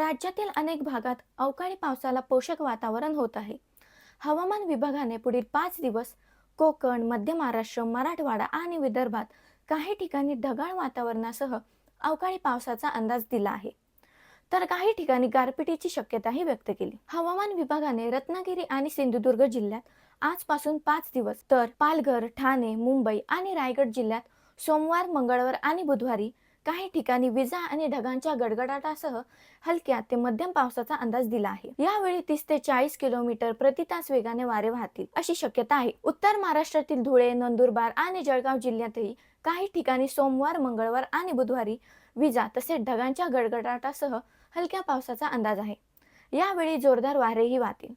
राज्यातील अनेक भागात अवकाळी पावसाला पोषक वातावरण होत आहे. हवामान विभागाने पुढील पाच दिवस कोकण मध्य महाराष्ट्र मराठवाडा आणि विदर्भात काही ठिकाणी ढगाळ वातावरणासह अवकाळी पावसाचा अंदाज दिला आहे. तर काही ठिकाणी गारपिटीची शक्यताही व्यक्त केली. हवामान विभागाने रत्नागिरी आणि सिंधुदुर्ग जिल्ह्यात आजपासून पाच दिवस तर पालघर ठाणे मुंबई आणि रायगड जिल्ह्यात सोमवार मंगळवार आणि बुधवारी काही ठिकाणी विजा आणि ढगांच्या गडगडाटासह हलक्या ते मध्यम पावसाचा अंदाज दिला आहे. यावेळी तीस ते चाळीस किलोमीटर प्रति तास वेगाने वारे वाहतील अशी शक्यता आहे. उत्तर महाराष्ट्रातील धुळे नंदुरबार आणि जळगाव जिल्ह्यातही काही ठिकाणी सोमवार मंगळवार आणि बुधवारी विजा तसेच ढगांच्या गडगडाटासह हलक्या पावसाचा अंदाज आहे. यावेळी जोरदार वारेही वाहतील.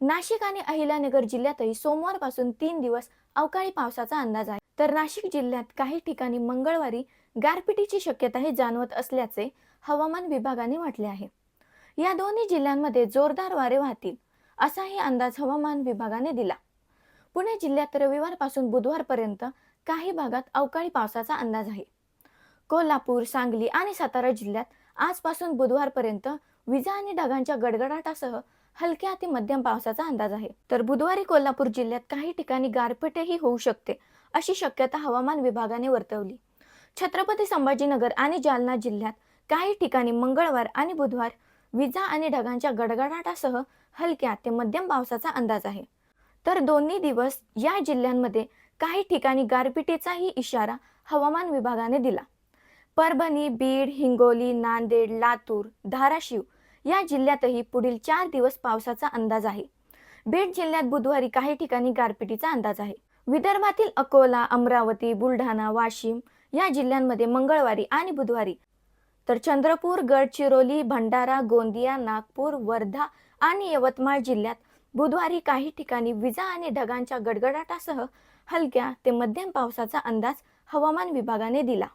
नाशिक आणि अहिल्यानगर जिल्ह्यातही सोमवारपासून तीन दिवस अवकाळी पावसाचा अंदाज आहे. तर नाशिक जिल्ह्यात काही ठिकाणी मंगळवारी गारपिटीची शक्यताही जाणवत असल्याचे हवामान विभागाने म्हटले आहे. या दोन्ही जिल्ह्यांमध्ये जोरदार वारे वाहतील असाही अंदाज हवामान विभागाने दिला. पुणे जिल्ह्यात रविवारपासून बुधवारपर्यंत काही भागात अवकाळी पावसाचा अंदाज आहे. कोल्हापूर सांगली आणि सातारा जिल्ह्यात आजपासून बुधवारपर्यंत विजा आणि ढगांच्या गडगडाटासह हलक्या ते मध्यम पावसाचा अंदाज आहे. तर बुधवारी कोल्हापूर जिल्ह्यात काही ठिकाणी गारपीटही होऊ शकते अशी शक्यता हवामान विभागाने वर्तवली. छत्रपती संभाजीनगर आणि जालना जिल्ह्यात काही ठिकाणी मंगळवार आणि बुधवार विजा आणि ढगांच्या गडगडाटासह हलक्या ते मध्यम पावसाचा अंदाज आहे. तर दोन्ही दिवस या जिल्ह्यांमध्ये काही ठिकाणी गारपिटीचाही इशारा हवामान विभागाने दिला. परभणी बीड हिंगोली नांदेड लातूर धाराशिव या जिल्ह्यातही पुढील चार दिवस पावसाचा अंदाज आहे. बीड जिल्ह्यात बुधवारी काही ठिकाणी गारपिटीचा अंदाज आहे. विदर्भातील अकोला अमरावती बुलढाणा वाशिम या जिल्ह्यांमध्ये मंगळवारी आणि बुधवारी. तर चंद्रपूर गडचिरोली भंडारा गोंदिया नागपूर वर्धा आणि यवतमाळ जिल्ह्यात बुधवारी काही ठिकाणी विजा आणि ढगांच्या गडगडाटासह हलक्या ते मध्यम पावसाचा अंदाज हवामान विभागाने दिला.